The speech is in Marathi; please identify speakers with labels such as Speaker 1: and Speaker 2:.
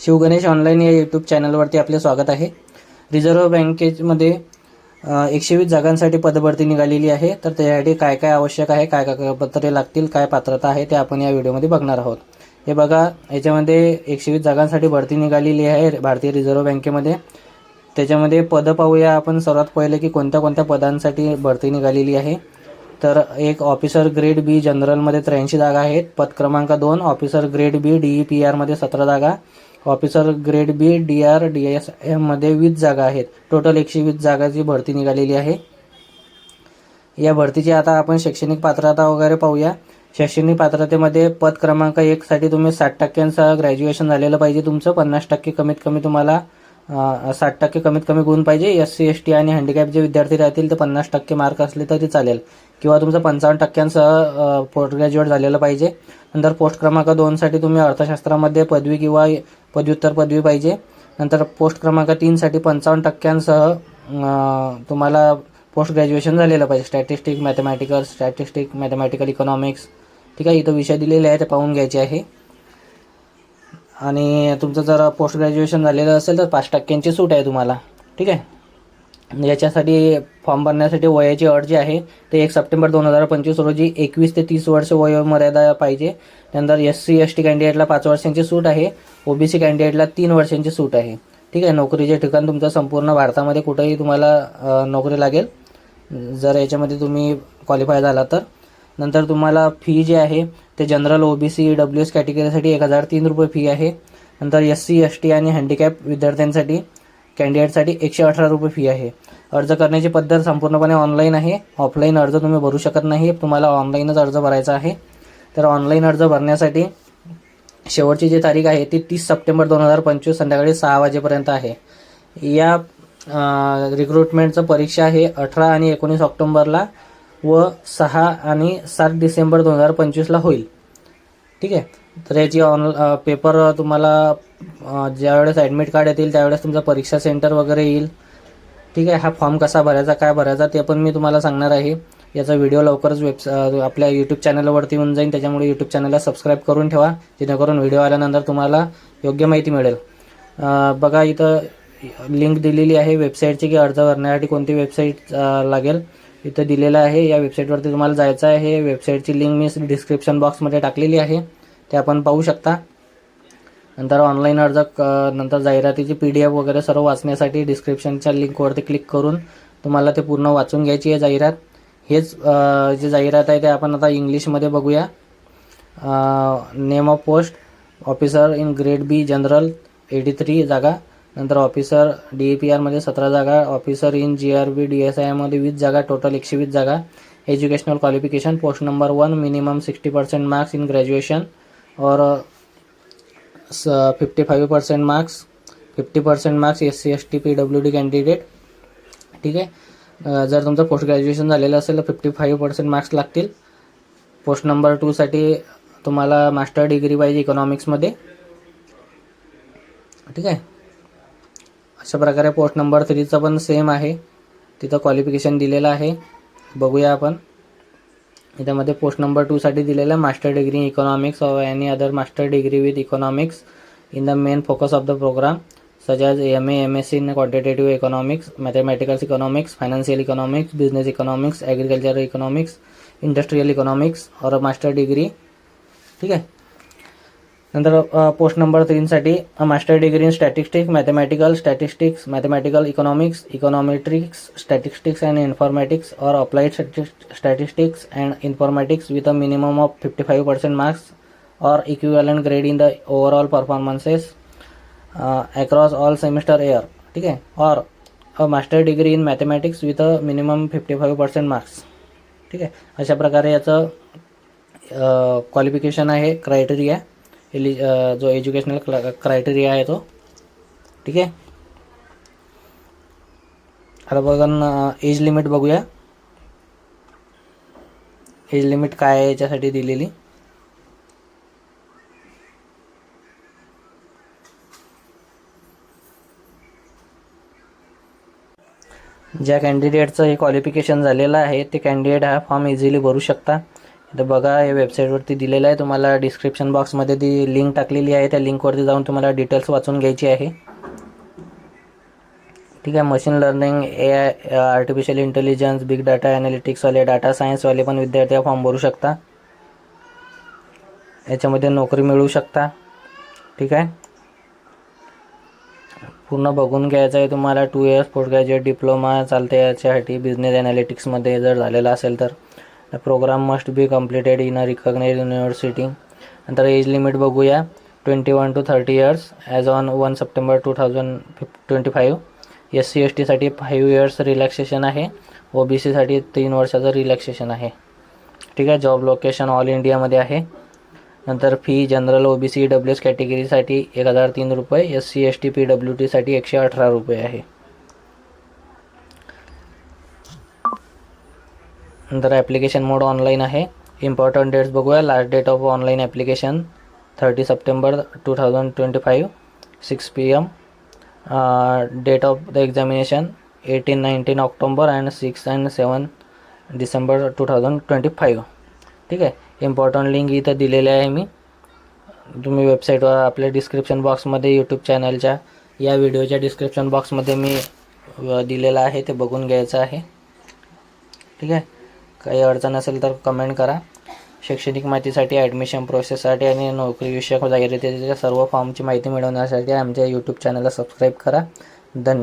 Speaker 1: शिवगणेश ऑनलाईन या यूट्यूब चॅनलवरती आपले स्वागत आहे. रिझर्व्ह बँकेमध्ये एकशे वीस जागांसाठी पदभरती निघालेली आहे. तर त्यासाठी काय काय आवश्यक आहे काय कागदपत्रे लागतील काय पात्रता आहे ते आपण या व्हिडिओमध्ये बघणार आहोत. हे बघा याच्यामध्ये एकशे वीस जागांसाठी भरती निघालेली आहे भारतीय रिझर्व्ह बँकेमध्ये. त्याच्यामध्ये पदं पाहूया आपण सर्वात पहिले की कोणत्या कोणत्या पदांसाठी भरती निघालेली आहे. तर एक ऑफिसर ग्रेड बी जनरलमध्ये त्र्याऐंशी जागा आहेत. पद क्रमांक दोन officer grade B D E P आरमध्ये सतरा जागा. Officer grade B D R D S एममध्ये वीस जागा आहेत. टोटल एकशे वीस जागाची भरती निघालेली आहे. या भरतीची आता आपण शैक्षणिक पात्रता वगैरे पाहूया. शैक्षणिक पात्रतेमध्ये पद क्रमांक एकसाठी तुम्ही साठ टक्क्यांसह ग्रॅज्युएशन झालेलं पाहिजे. तुमचं पन्नास टक्के कमीत कमी तुम्हाला साठ टक्के कमीत कमी गुण पाहिजे. एस सी एस टी आणि हँडिकॅप जे विद्यार्थी राहतील ते पन्नास टक्के मार्क असले तरी चालेल. किंवा तुमचं पंचावन्न टक्क्यांसह पोस्ट ग्रॅज्युएट झालेलं पाहिजे. नंतर पोस्ट क्रमांक दोनसाठी तुम्ही अर्थशास्त्रामध्ये पदवी किंवा पदव्युत्तर पदवी पाहिजे. नंतर पोस्ट क्रमांक तीनसाठी पंचावन्न टक्क्यांसह तुम्हाला पोस्ट ग्रॅज्युएशन झालेलं पाहिजे. Statistic mathematical statistic mathematical economics ठीक आहे इथं विषय दिलेले आहे ते पाहून घ्यायचे आहे. आणि तुमचं जर पोस्ट ग्रॅज्युएशन झालेलं असेल तर पाच टक्क्यांची सूट आहे तुम्हाला. ठीक आहे? याच्यासाठी फॉर्म भरण्यासाठी वयाची अट जी आहे ते एक सप्टेंबर दोन हजार पंचवीस रोजी एकवीस ते तीस वर्ष वयोमर्यादा पाहिजे. त्यानंतर एस सी एस टी कॅन्डिडेटला पाच वर्षांची सूट आहे ओबीसी कॅन्डिडेटला तीन वर्षांची सूट आहे. ठीक आहे नोकरीचे ठिकाण तुमचं संपूर्ण भारतामध्ये कुठेही तुम्हाला नोकरी लागेल. जर याच्यामध्ये तुम्ही क्वालिफाय झाला तर. नंतर तुम्हाला फी जी आहे ते general O B C W S कॅटेगरीसाठी एक हजार तीन रुपये फी आहे. नंतर एस सी एस टी आणि हँडिकॅप विद्यार्थ्यांसाठी कॅन्डिडेटसाठी एकशे अठरा रुपये फी आहे. अर्ज करण्याची पद्धत संपूर्णपणे ऑनलाईन आहे. ऑफलाईन अर्ज तुम्ही भरू शकत नाही. तुम्हाला ऑनलाईनच अर्ज भरायचा आहे. तर ऑनलाईन अर्ज भरण्यासाठी शेवटची जी तारीख आहे ती तीस सप्टेंबर दोन हजार पंचवीस संध्याकाळी सहा वाजेपर्यंत आहे. या रिक्रुटमेंटचं परीक्षा हे अठरा आणि एकोणीस ऑक्टोंबरला व सहा आणि सात डिसेंबर दोन हजार पंचवीसला होईल. ठीक आहे? तर याची ऑन पेपर तुम्हाला ज्यावेळेस ॲडमिट कार्ड येतील त्यावेळेस तुमचं परीक्षा सेंटर वगैरे येईल. ठीक आहे हा फॉर्म कसा भरायचा काय भरायचा ते पण मी तुम्हाला सांगणार आहे. याचा व्हिडिओ लवकरच वेब आपल्या यूट्यूब चॅनलवरती येऊन जाईल. त्याच्यामुळे यूट्यूब चॅनलला सबस्क्राईब करून ठेवा. जेणेकरून व्हिडिओ आल्यानंतर तुम्हाला योग्य माहिती मिळेल. बघा इथं लिंक दिलेली आहे वेबसाईटची की अर्ज भरण्यासाठी कोणती वेबसाईट लागेल. इथं दिलेलं आहे. या वेबसाईटवरती तुम्हाला जायचं आहे. वेबसाईटची लिंक मी डिस्क्रिप्शन बॉक्समध्ये टाकलेली आहे. ते आपण पाहू शकता. नंतर ऑनलाईन अर्ज क नंतर जाहिरातीची पी डी एफ वगैरे सर्व वाचण्यासाठी डिस्क्रिप्शनच्या लिंकवरती क्लिक करून तुम्हाला ते पूर्ण वाचून घ्यायची आहे जाहिरात. हेच जे जाहिरात आहे ते आपण आता इंग्लिशमध्ये बघूया. Name of post officer in grade B general eighty three जागा. नंतर ऑफिसर डी ए पी आरमध्ये सतरा जागा. Officer in G R B D S आयमध्ये वीस जागा. टोटल एकशे वीस जागा. Educational qualification post number one minimum sixty percent marks in graduation और स fifty five percent marks fifty percent marks S C S T P W D candidate ठीक आहे? जर तुमचं पोस्ट ग्रॅज्युएशन झालेलं असेल तर फिफ्टी फाईव्ह पर्सेंट मार्क्स लागतील पोस्ट नंबर टूसाठी तुम्हाला मास्टर डिग्री पाहिजे इकॉनॉमिक्समध्ये ठीक आहे? अशा प्रकारे पोस्ट नंबर थ्रीचं पण सेम आहे. तिथं क्वालिफिकेशन दिलेलं आहे. बघूया आपण. याच्यामध्ये पोस्ट नंबर टूसाठी दिलेलं आहे master degree economics of any other master degree with economics in the main focus of the programme such as M A M S C in quantitative economics mathematics economics financial economics business economics agriculture economics industrial economics or of master degree ठीक आहे? नंतर पोस्ट नंबर तीनसाठी master degree in statistics mathematical statistics mathematical economics econometrics statistics and informatics और applied statistics and informatics with a minimum of fifty five percent marks और equivalent grade in the overall performances across all semester year ठीक आहे और a master degree in mathematics with a minimum fifty five percent marks ठीक आहे अशा प्रकारे याचं क्वालिफिकेशन आहे क्रायटेरिया एलि जो एज्युकेशनल क्रायटेरिया आहे तो. ठीक आहे? आता बघा एज लिमिट बघूया. एज लिमिट काय आहे याच्यासाठी दिलेली? ज्या कॅन्डिडेटचं हे क्वालिफिकेशन झालेलं आहे ते कॅन्डिडेट हा फॉर्म इझिली भरू शकता. तर बघा या वेबसाईटवरती दिलेलं आहे. तुम्हाला डिस्क्रिप्शन बॉक्समध्ये ती लिंक टाकलेली आहे. त्या लिंकवरती जाऊन तुम्हाला डिटेल्स वाचून घ्यायची आहे. ठीक आहे machine learning A I artificial intelligence big data ॲनालिटिक्सवाले data सायन्सवाले पण विद्यार्थी हा फॉर्म भरू शकता. याच्यामध्ये नोकरी मिळू शकता. ठीक आहे? पूर्ण बघून घ्यायचं आहे तुम्हाला. Two years post graduate diploma चालते याच्यासाठी. बिझनेस ॲनालिटिक्समध्ये जर झालेला असेल तर. Programme must be completed in a recognise university नंतर एज लिमिट बघूया twenty one two thirty years as on one September two thousand fif twenty five S C S टीसाठी फाईव्ह इयर्स रिलॅक्सेशन आहे. ओ बी सीसाठी तीन वर्षाचं रिलॅक्सेशन आहे. ठीक आहे जॉब लोकेशन ऑल इंडियामध्ये आहे. नंतर fee general O B C W S कॅटेगरीसाठी एक हजार तीन रुपये S C S T P W टीसाठी एकशे अठरा रुपये आहे. नंतर ॲप्लिकेशन मोड ऑनलाईन आहे. इम्पॉर्टंट डेट्स बघूया. Last date of online application thirty September two thousand twenty five six P M date of the examination eighteen nineteen October and six and seven December two thousand twenty five ठीक आहे? इम्पॉर्टंट लिंक इथं दिलेले आहे मी. तुम्ही वेबसाईटवर आपल्या डिस्क्रिप्शन बॉक्समध्ये यूट्यूब चॅनलच्या या व्हिडिओच्या डिस्क्रिप्शन बॉक्समध्ये मी दिलेलं आहे. ते बघून घ्यायचं आहे. ठीक आहे? काही अडचण असेल तर कमेंट करा. शैक्षणिक माहितीसाठी ॲडमिशन प्रोसेससाठी आणि नोकरीविषयक जाहिरातीच्या सर्व फॉर्मची माहिती मिळवण्यासाठी आमच्या यूट्यूब चॅनलला सबस्क्राईब करा. धन्यवाद.